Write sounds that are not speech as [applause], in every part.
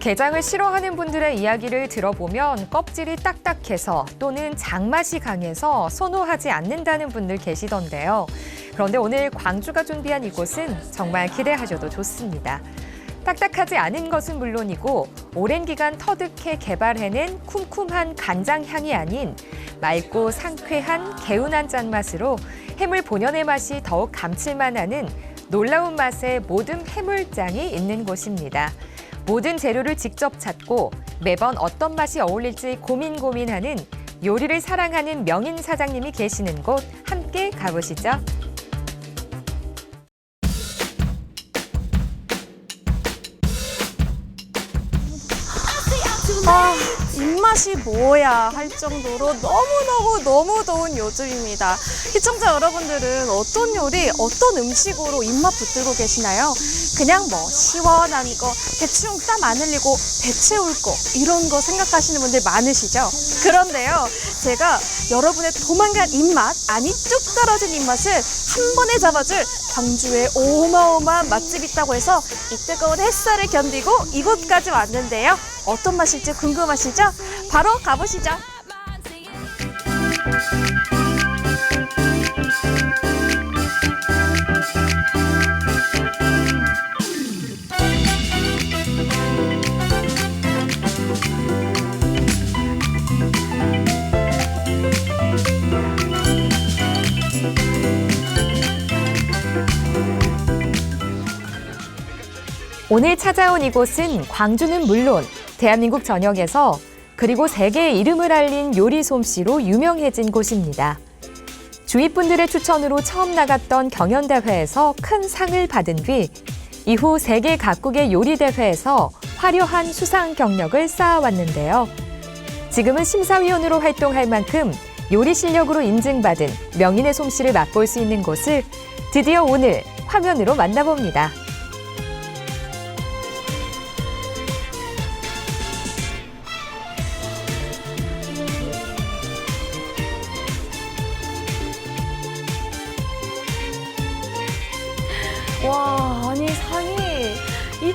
게장을 싫어하는 분들의 이야기를 들어보면 껍질이 딱딱해서 또는 장맛이 강해서 선호하지 않는다는 분들 계시던데요. 그런데 오늘 광주가 준비한 이곳은 정말 기대하셔도 좋습니다. 딱딱하지 않은 것은 물론이고 오랜 기간 터득해 개발해낸 쿰쿰한 간장 향이 아닌 맑고 상쾌한 개운한 짠맛으로 해물 본연의 맛이 더욱 감칠만하는 놀라운 맛의 모듬 해물장이 있는 곳입니다. 모든 재료를 직접 찾고 매번 어떤 맛이 어울릴지 고민 고민하는 요리를 사랑하는 명인 사장님이 계시는 곳 함께 가보시죠. 아, 입맛이 뭐야 할 정도로 너무너무 너무 더운 요즘입니다. 시청자 여러분들은 어떤 요리, 어떤 음식으로 입맛 붙들고 계시나요? 그냥 뭐 시원한 거, 대충 땀 안 흘리고 배 채울 거 이런 거 생각하시는 분들 많으시죠? 그런데요, 제가 여러분의 도망간 입맛, 아니 뚝 떨어진 입맛을 한 번에 잡아줄 광주에 어마어마한 맛집 있다고 해서 이 뜨거운 햇살을 견디고 이곳까지 왔는데요. 어떤 맛일지 궁금하시죠? 바로 가보시죠. 오늘 찾아온 이곳은 광주는 물론 대한민국 전역에서 그리고 세계의 이름을 알린 요리 솜씨로 유명해진 곳입니다. 주위 분들의 추천으로 처음 나갔던 경연대회에서 큰 상을 받은 뒤 이후 세계 각국의 요리 대회에서 화려한 수상 경력을 쌓아왔는데요. 지금은 심사위원으로 활동할 만큼 요리 실력으로 인증받은 명인의 솜씨를 맛볼 수 있는 곳을 드디어 오늘 화면으로 만나봅니다.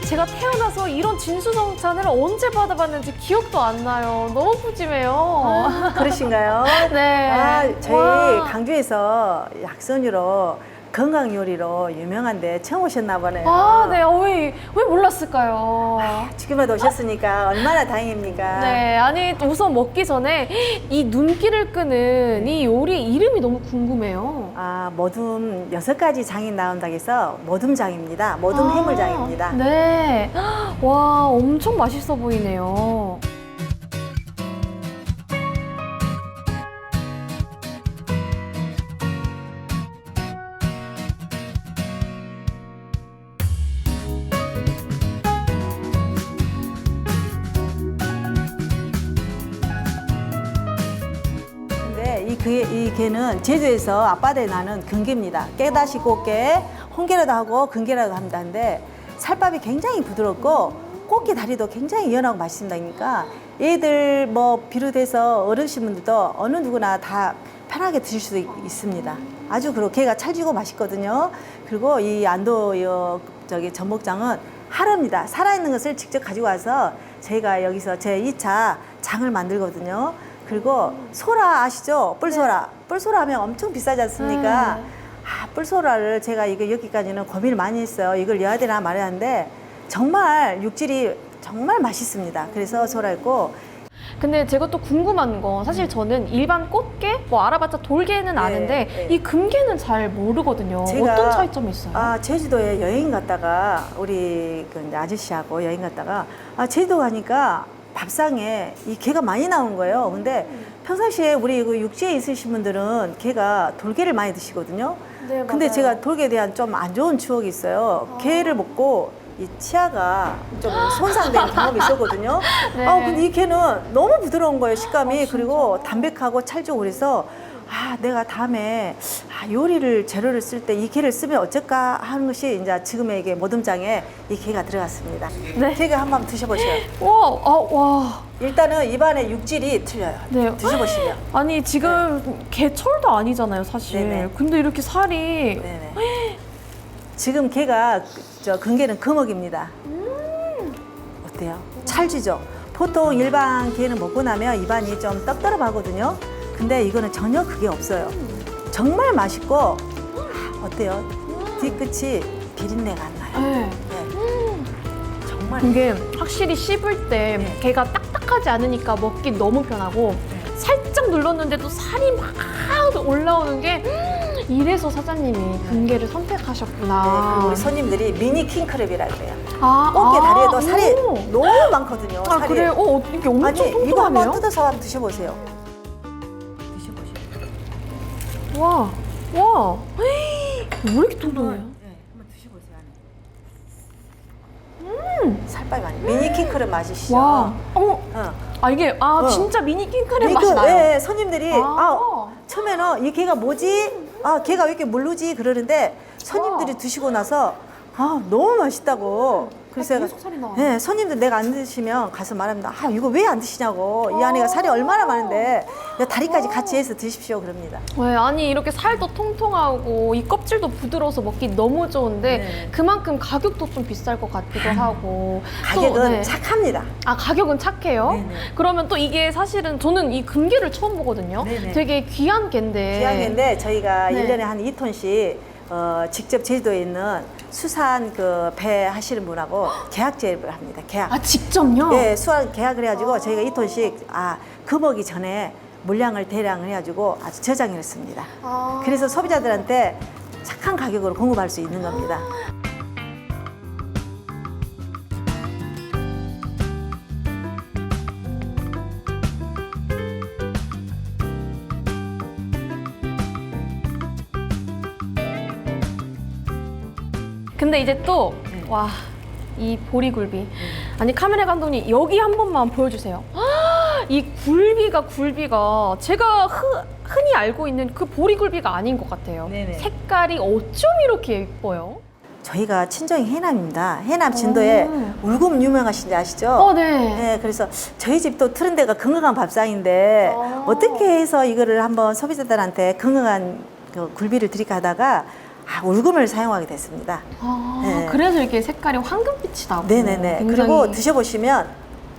제가 태어나서 이런 진수성찬을 언제 받아봤는지 기억도 안 나요. 너무 푸짐해요. 그러신가요? [laughs] 네. 아, 저희 와. 강주에서 약선유로 건강 요리로 유명한데 처음 오셨나 보네요. 아, 네. 어, 왜, 왜 몰랐을까요? 지금에도 오셨으니까 얼마나 다행입니까? 네, 아니 우선 먹기 전에 이 눈길을 끄는 이 요리 이름이 너무 궁금해요. 아, 모둠 여섯 가지 장이 나온다고 해서 모둠장입니다. 모둠 아, 해물장입니다. 네. [gasps] 와, 엄청 맛있어 보이네요. 게는 제주에서 앞바다에 나는 근게입니다. 깨다시 꽃게, 홍게라도 하고 근게라도 합니다. 근데 살밥이 굉장히 부드럽고 꽃게 다리도 굉장히 연하고 맛있습니다. 그러니까 애들 뭐 비롯해서 어르신분들도 어느 누구나 다 편하게 드실 수 있- 있습니다. 아주 그리고 게가 찰지고 맛있거든요. 그리고 이 안도역 저기 전복장은 하루입니다. 살아있는 것을 직접 가지고 와서 저희가 여기서 제 2차 장을 만들거든요. 그리고 소라 아시죠? 뿔소라. 뿔소라 하면 엄청 비싸지 않습니까? 네. 아, 뿔소라를 제가 이거 여기까지는 고민을 많이 했어요. 이걸 넣어야 되나 말아야 하는데 정말 육질이 정말 맛있습니다. 그래서 소라했고 근데 제가 또 궁금한 건 사실 저는 일반 꽃게 뭐 알아봤자 돌게는 아는데 네. 이 금게는 잘 모르거든요. 제가- 어떤 차이점이 있어요? 아, 제주도에 여행 갔다가 우리 그 아저씨하고 여행 갔다가 아, 제주도 가니까 밥상에 이 게가 많이 나온 거예요. 근데 평상시에 우리 그 육지에 있으신 분들은 게가 돌게를 많이 드시거든요. 네, 근데 맞아요. 제가 돌게에 대한 좀 안 좋은 추억이 있어요. 게를 먹고 이 치아가 좀 손상된 [laughs] 경험이 있었거든요. 네. 아, 근데 이 게는 너무 부드러운 거예요, 식감이. 그리고 담백하고 찰지고 그래서 아, 내가 다음에 아, 요리를 재료를 쓸 때 이 게를 쓰면 어쩔까 하는 것이 이제 지금의 이게 모듬장에 이 게가 들어갔습니다. 네. 게가 한번 드셔보세요. 와, 아, 와. 일단은 입안의 육질이 틀려요. 네. 드셔보시면. 아니 지금 게철도 아니잖아요, 사실. 네네. 근데 이렇게 살이 네네. 지금 게가 저 근게는 금어입니다. 어때요? 어때요? 찰지죠? 보통 일반 게는 먹고 나면 입안이 좀 떡더럽하거든요. 근데 이거는 전혀 그게 없어요. 정말 맛있고 아, 어때요? 뒤끝이 비린내가 안 나요. 네. 네. 정말 이게 확실히 씹을 때 네. 게가 딱딱하지 않으니까 먹기 너무 편하고 살짝 눌렀는데도 살이 막 올라오는 게 음, 이래서 사장님이 금게를 네, 선택하셨구나. 그리고 우리 손님들이 미니 킹크랩이라 그래요. 아, 꽃게 아, 다리에도 살이 오. 너무 많거든요. 아 살이. 그래요? 어 이게 엄청 아니 이거 통통하네요. 한번 뜯어서 한번 드셔보세요. 와, 와, 헤이, 왜 이렇게 통통해요? 네, 한번 드셔보세요. 음, 살빨 많이. 미니 킹크랩 맛이시죠? 와, 어머, 어. 아 이게 아 어. 진짜 미니 킹크랩 맛이 나요. 예, 손님들이 아, 아. 처음에는 이 개가 뭐지? 아 개가 왜 이렇게 물르지? 그러는데 손님들이 와. 드시고 나서 아 너무 맛있다고. 그래서 아, 계속 살이 나와요. 네, 손님들 내가 안 드시면 가서 말합니다. 아 이거 왜 안 드시냐고. 이 안에가 살이 얼마나 많은데 다리까지 같이 해서 드십시오 그럽니다. 네, 아니 이렇게 살도 통통하고 이 껍질도 부드러워서 먹기 너무 좋은데 네. 그만큼 가격도 좀 비쌀 것 같기도 하고 또, 가격은 네. 착합니다. 아 가격은 착해요. 네네. 그러면 또 이게 사실은 저는 이 금괴를 처음 보거든요. 네네. 되게 귀한 개인데. 기왕인데 저희가 네. 일 1년에 한 2톤씩 어, 직접 제주도에 있는 수산 그 배 하시는 분하고 계약 제를 합니다. 계약. 아 직접요? 예, 수학 계약을 해가지고 저희가 2톤씩 아, 그 먹이 전에 물량을 대량을 해가지고 아주 저장을 했습니다. 아. 그래서 소비자들한테 착한 가격으로 공급할 수 있는 겁니다. 근데 이제 또 네. 와. 이 보리굴비. 아니 카메라 감독님 여기 한 번만 보여주세요. 아, 이 굴비가 굴비가 제가 흔, 흔히 알고 있는 그 보리굴비가 아닌 것 같아요. 네네. 색깔이 어쩜 이렇게 예뻐요? 저희가 친정이 해남입니다. 해남 진도에 오. 울금 유명하신지 아시죠? 어, 네. 네, 그래서 저희 집도 트는 데가 건강한 밥상인데 어. 어떻게 해서 이거를 한번 소비자들한테 건강한 그 굴비를 드릴까 하다가 아, 울금을 사용하게 됐습니다. 아, 네. 그래서 이렇게 색깔이 황금빛이 나고. 네네네. 굉장히- 그리고 드셔보시면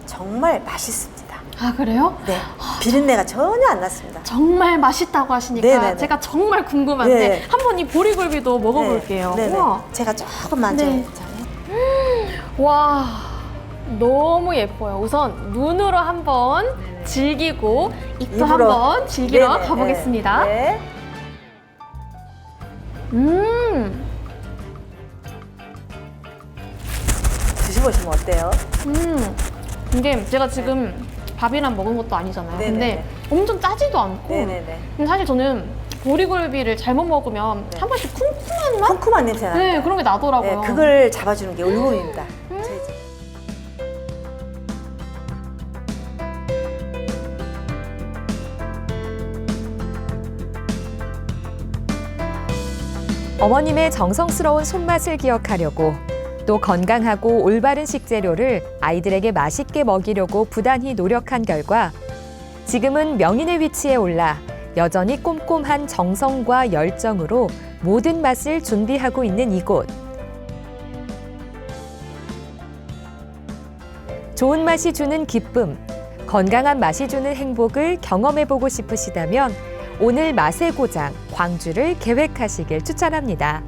정말 맛있습니다. 아 그래요? 네, 비린내가 전혀 안 났습니다. 정말 맛있다고 하시니까 네네네. 제가 정말 궁금한데 네. 한번 이 보리굴비도 먹어볼게요. 네, 네네. 우와. 제가 조금 만져요. 네. 와 너무 예뻐요. 우선 눈으로 한번 즐기고 입도. 한번 즐기러 네네, 가보겠습니다. 네. 음, 드셔보시면 어때요? 음. 이게 제가 지금 밥이랑 먹은 것도 아니잖아요. 네네네. 근데 엄청 짜지도 않고. 네네네. 근데 사실 저는 보리굴비를 잘못 먹으면 네. 한 번씩 쿰쿰한 맛? 쿰쿰한 냄새 나요. 네, 그런 게 나더라고요. 네, 그걸 잡아주는 게 울금입니다. 어머님의 정성스러운 손맛을 기억하려고 또 건강하고 올바른 식재료를 아이들에게 맛있게 먹이려고 부단히 노력한 결과 지금은 명인의 위치에 올라 여전히 꼼꼼한 정성과 열정으로 모든 맛을 준비하고 있는 이곳. 좋은 맛이 주는 기쁨, 건강한 맛이 주는 행복을 경험해보고 싶으시다면 오늘 맛의 고장 광주를 계획하시길 추천합니다.